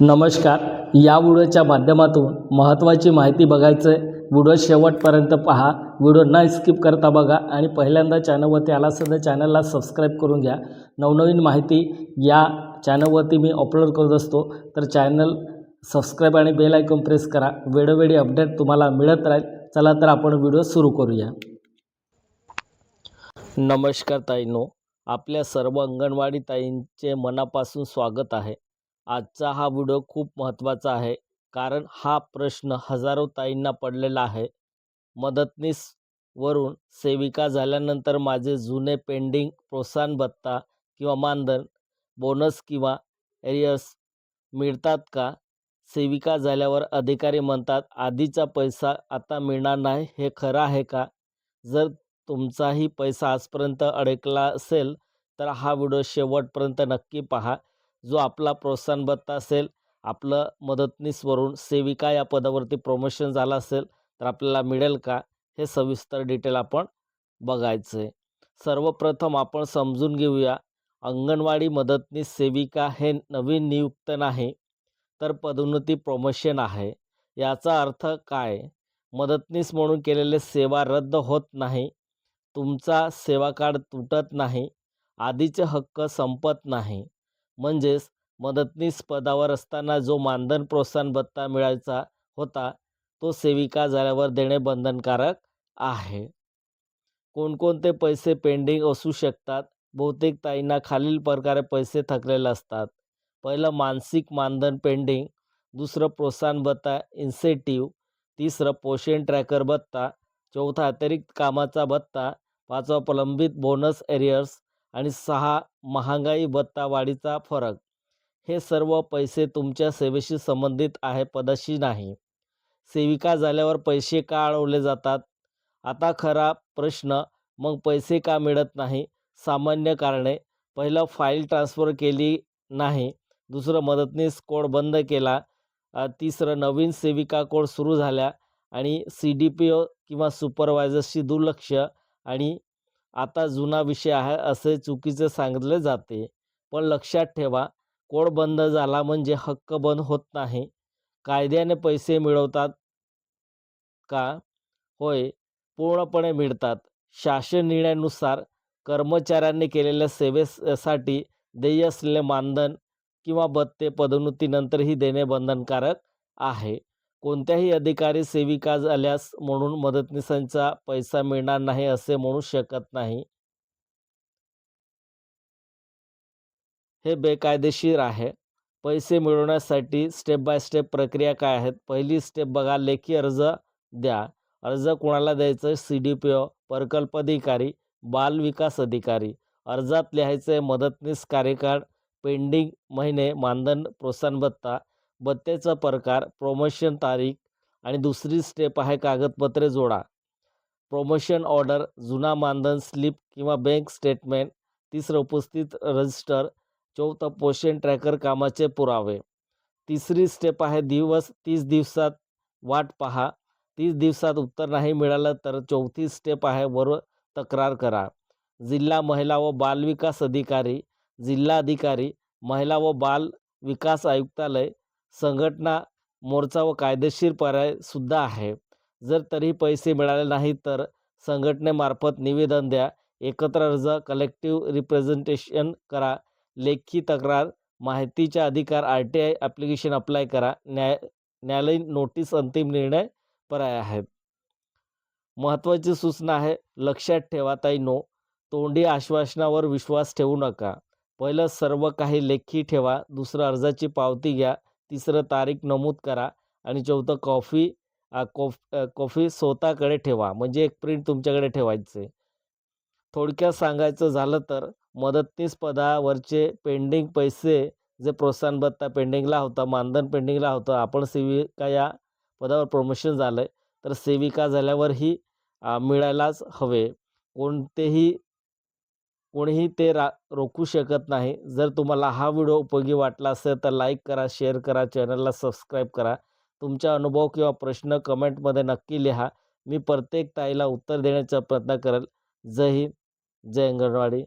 नमस्कार. या व्हिडिओच्या माध्यमातून महत्त्वाची माहिती बघायचं आहे व्हिडिओ शेवटपर्यंत पहा. व्हिडिओ न स्किप करता बघा आणि पहिल्यांदा चॅनलवरती आला असेल तर चॅनलला सबस्क्राईब करून घ्या. नवनवीन माहिती या चॅनलवरती मी अपलोड करत असतो. तर चॅनल सबस्क्राईब आणि बेल आयकॉन प्रेस करा. वेळोवेळी अपडेट तुम्हाला मिळत राहील. चला तर आपण व्हिडिओ सुरू करूया. नमस्कार ताईनो. आपल्या सर्व अंगणवाडी ताईंचे मनापासून स्वागत आहे. आजचा हा व्हिडिओ खूप महत्त्वाचा आहे. कारण हा प्रश्न हजारो ताईंना पडलेला आहे. मदतनीस वरून सेविका झाल्यानंतर माझे जुने पेंडिंग प्रोत्साहन भत्ता किंवा मानधन बोनस किंवा एरियर्स मिळतात का? सेविका झाल्यावर अधिकारी म्हणतात आधीचा पैसा आता मिळणार नाही हे खरं आहे का? जर तुमचाही पैसा आजपर्यंत अडकला असेल तर हा व्हिडिओ शेवटपर्यंत नक्की पहा. जो आपला प्रोत्साहन भत्ता असेल आपलं मदतनीसवरून सेविका या पदावरती प्रमोशन झालं असेल तर आपल्याला मिळेल का? हे सविस्तर डिटेल आपण बघायचं आहे सर्वप्रथम आपण समजून घेऊया अंगणवाडी मदतनीस सेविका हे नवीन नियुक्त नाही तर पदोन्नती प्रमोशन आहे. याचा अर्थ काय? मदतनीस म्हणून केलेले सेवा रद्द होत नाही तुमचा सेवा कार्ड तुटत नाही आधीचे हक्क संपत नाही. म्हणजेच मदतनीस पदावर असताना जो मानधन प्रोत्साहन भत्ता मिळायचा होता तो सेविका झाल्यावर देणे बंधनकारक आहे. कोणकोणते पैसे पेंडिंग असू शकतात? बहुतेक ताईंना खालील प्रकारे पैसे थकलेले असतात. पहिलं मानसिक मानधन पेंडिंग दुसरं प्रोत्साहन भत्ता इन्सेटिव्ह तिसरं पोषण ट्रॅकर भत्ता चौथा अतिरिक्त कामाचा भत्ता पाचवा प्रलंबित बोनस एरियर्स आणि सहा महागाई भत्ता वाढीचा फरक. हे सर्व पैसे तुमच्या सेवेशी संबंधित आहे पदाशी नाही. सेविका झाल्यावर पैसे का अडवले जातात? आता खरा प्रश्न मग पैसे का मिळत नाही? सामान्य कारणे पहिलं फाईल ट्रान्सफर केली नाही दुसरं मदतनीस कोड बंद केला तिसरं नवीन सेविका कोड सुरू झाल्या आणि सी डी पी ओ किंवा सुपरवायझर्सची दुर्लक्ष आणि आता जुना विषय आहे असे चुकीचे सांगितले जाते. पण लक्षात ठेवा कोड बंद झाला म्हणजे हक्क बंद होत नाही. कायद्याने पैसे मिळवतात का? होय पूर्णपणे मिळतात. शासन निर्णयानुसार कर्मचाऱ्यांनी केलेल्या सेवेसाठी देय असलेले मानधन किंवा भत्ते पदोन्नतीनंतरही देणे बंधनकारक आहे. कोणत्याही अधिकारी सेविका झाल्यास म्हणून मदतनीसांचा पैसा मिळणार नाही असे म्हणू शकत नाही. हे बेकायदेशीर आहे. पैसे मिळवण्यासाठी स्टेप बाय स्टेप प्रक्रिया काय आहेत? पहिली स्टेप बघा लेखी अर्ज द्या. अर्ज कोणाला द्यायचं? सी डी पी ओ प्रकल्प अधिकारी बाल विकास अधिकारी. अर्जात लिहायचे मदतनीस कार्यकाळ पेंडिंग महिने मानधन प्रोत्साहन भत्ता. बत्त्याचा प्रकार प्रमोशन तारीख आणि दुसरी स्टेप आहे कागदपत्रे जोडा. प्रमोशन ऑर्डर जुना मानधन स्लिप किंवा बँक स्टेटमेंट तिसरं उपस्थित रजिस्टर चौथं पोषण ट्रॅकर कामाचे पुरावे. तिसरी स्टेप आहे दिवस तीस दिवसात वाट पहा. तीस दिवसात उत्तर नाही मिळालं तर चौथी स्टेप आहे वर तक्रार करा. जिल्हा महिला व बाल विकास अधिकारी जिल्हा अधिकारी महिला व बाल विकास आयुक्तालय संघटना मोर्चा व कायदेशीर पर्यायसुद्धा आहे. जर तरी पैसे मिळाले नाही तर संघटनेमार्फत निवेदन द्या. एकत्र अर्ज कलेक्टिव्ह रिप्रेझेंटेशन करा. लेखी तक्रार माहितीच्या अधिकार R T I application apply करा. न्याय न्यायालयीन नोटीस अंतिम निर्णय पर्याय आहेत. महत्त्वाची सूचना आहे लक्षात ठेवा ताई नो. तोंडी आश्वासनावर विश्वास ठेवू नका. पहिलं सर्व काही लेखी ठेवा. दुसरं अर्जाची पावती घ्या. तिसरं तारीख नमूद करा आणि चौथं कॉफी कॉफ कॉफी स्वतःकडे ठेवा. म्हणजे एक प्रिंट तुमच्याकडे ठेवायचे थोडक्यात सांगायचं झालं तर मदतनीस पदावरचे पेंडिंग पैसे जे प्रोत्साहन भत्ता पेंडिंगला होता मानधन पेंडिंगला होतं आपण सेविका या पदावर प्रमोशन झालं आहे तर सेविका झाल्यावरही मिळायलाच हवे. कोणतेही कोणीही ते रा रोखू शकत नाही. जर तुम्हाला हा व्हिडिओ उपयोगी वाटला असेल तर लाईक करा शेअर करा चॅनलला सबस्क्राईब करा. तुमचा अनुभव किंवा प्रश्न कमेंटमध्ये नक्की लिहा. मी प्रत्येक ताईला उत्तर देण्याचा प्रयत्न करेल. जय हिंद जय अंगणवाडी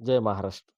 जय महाराष्ट्र.